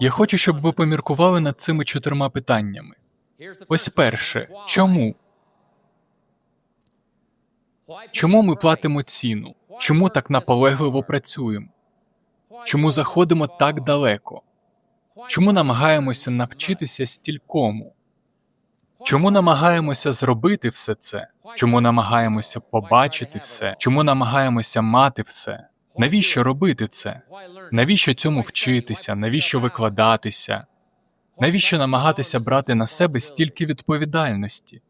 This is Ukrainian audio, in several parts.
Я хочу, щоб ви поміркували над цими чотирма питаннями. Ось перше, чому? Чому ми платимо ціну? Чому так наполегливо працюємо? Чому заходимо так далеко? Чому намагаємося навчитися стількому? Чому намагаємося зробити все це? Чому намагаємося побачити все? Чому намагаємося мати все? Навіщо робити це? Навіщо цьому вчитися? Навіщо викладатися? Навіщо намагатися брати на себе стільки відповідальності?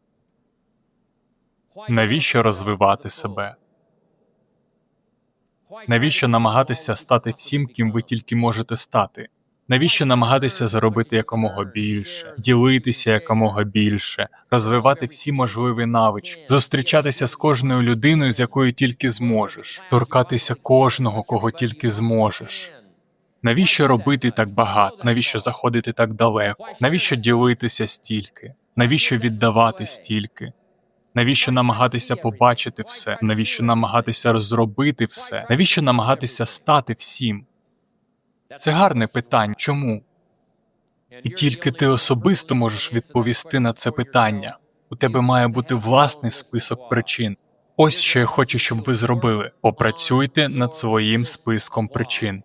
Навіщо розвивати себе? Навіщо намагатися стати всім, ким ви тільки можете стати? Навіщо намагатися заробити якомога більше, ділитися якомога більше, розвивати всі можливі навички, зустрічатися з кожною людиною, з якою тільки зможеш, торкатися кожного, кого тільки зможеш? Навіщо робити так багато? Навіщо заходити так далеко? Навіщо ділитися стільки? Навіщо віддавати стільки? Навіщо намагатися побачити все? Навіщо намагатися розробити все? Навіщо намагатися стати всім? Це гарне питання. Чому? І тільки ти особисто можеш відповісти на це питання. У тебе має бути власний список причин. Ось що я хочу, щоб ви зробили: попрацюйте над своїм списком причин.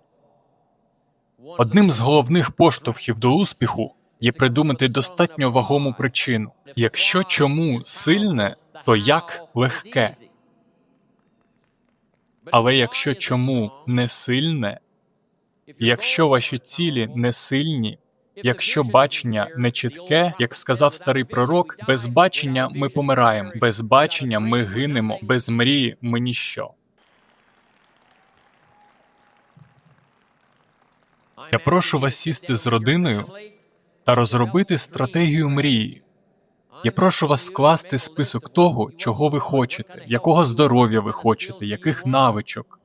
Одним з головних поштовхів до успіху є придумати достатньо вагому причину. Якщо чому сильне, то як легке. Але якщо чому не сильне, якщо ваші цілі не сильні, якщо бачення не чітке, як сказав старий пророк, без бачення ми помираємо, без бачення ми гинемо, без мрії ми ніщо. Я прошу вас сісти з родиною та розробити стратегію мрії. Я прошу вас скласти список того, чого ви хочете, якого здоров'я ви хочете, яких навичок.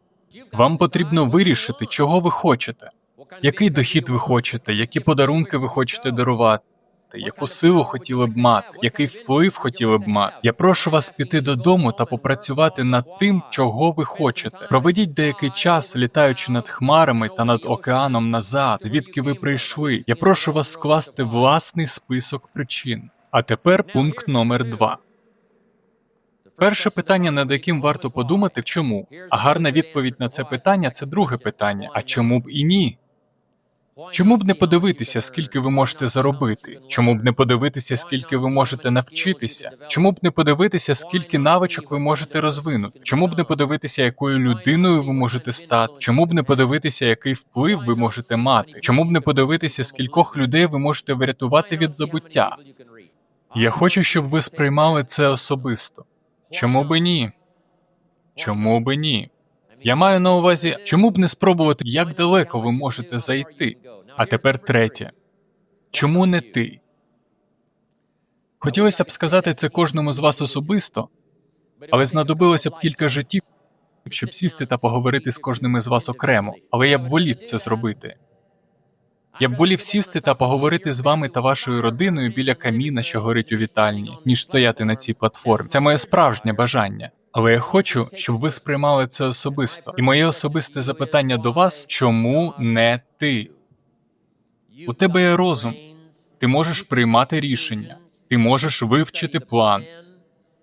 Вам потрібно вирішити, чого ви хочете, який дохід ви хочете, які подарунки ви хочете дарувати, яку силу хотіли б мати, який вплив хотіли б мати. Я прошу вас піти додому та попрацювати над тим, чого ви хочете. Проведіть деякий час, літаючи над хмарами та над океаном назад, звідки ви прийшли. Я прошу вас скласти власний список причин. А тепер пункт номер два. Перше питання, над яким варто подумати, чому? А гарна відповідь на це питання це друге питання. А чому б і ні? Чому б не подивитися, скільки ви можете заробити? Чому б не подивитися, скільки ви можете навчитися? Чому б не подивитися, скільки навичок ви можете розвинути? Чому б не подивитися, якою людиною ви можете стати? Чому б не подивитися, який вплив ви можете мати? Чому б не подивитися, скількох людей ви можете врятувати від забуття? Я хочу, щоб ви сприймали це особисто. Чому би ні? Чому би ні? Я маю на увазі, чому б не спробувати, як далеко ви можете зайти? А тепер третє. Чому не ти? Хотілося б сказати це кожному з вас особисто, але знадобилося б кілька життів, щоб сісти та поговорити з кожним із вас окремо, але я б волів це зробити. Я б волів сісти та поговорити з вами та вашою родиною біля каміна, що горить у вітальні, ніж стояти на цій платформі. Це моє справжнє бажання. Але я хочу, щоб ви сприймали це особисто. І моє особисте запитання до вас: чому не ти? У тебе є розум. Ти можеш приймати рішення, ти можеш вивчити план,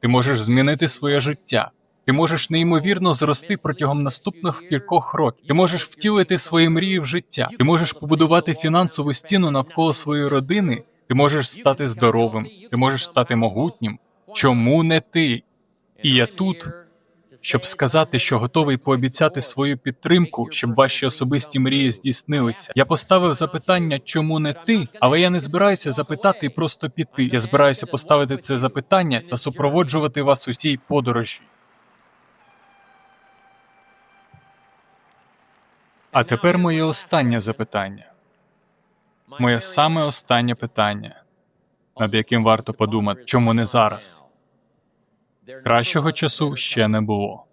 ти можеш змінити своє життя. Ти можеш неймовірно зрости протягом наступних кількох років. Ти можеш втілити свої мрії в життя. Ти можеш побудувати фінансову стіну навколо своєї родини. Ти можеш стати здоровим, ти можеш стати могутнім. Чому не ти? І я тут, щоб сказати, що готовий пообіцяти свою підтримку, щоб ваші особисті мрії здійснилися. Я поставив запитання, чому не ти, але я не збираюся запитати і просто піти. Я збираюся поставити це запитання та супроводжувати вас у цій подорожі. А тепер моє останнє запитання. Моє саме останнє питання, над яким варто подумати, чому не зараз. Кращого часу ще не було.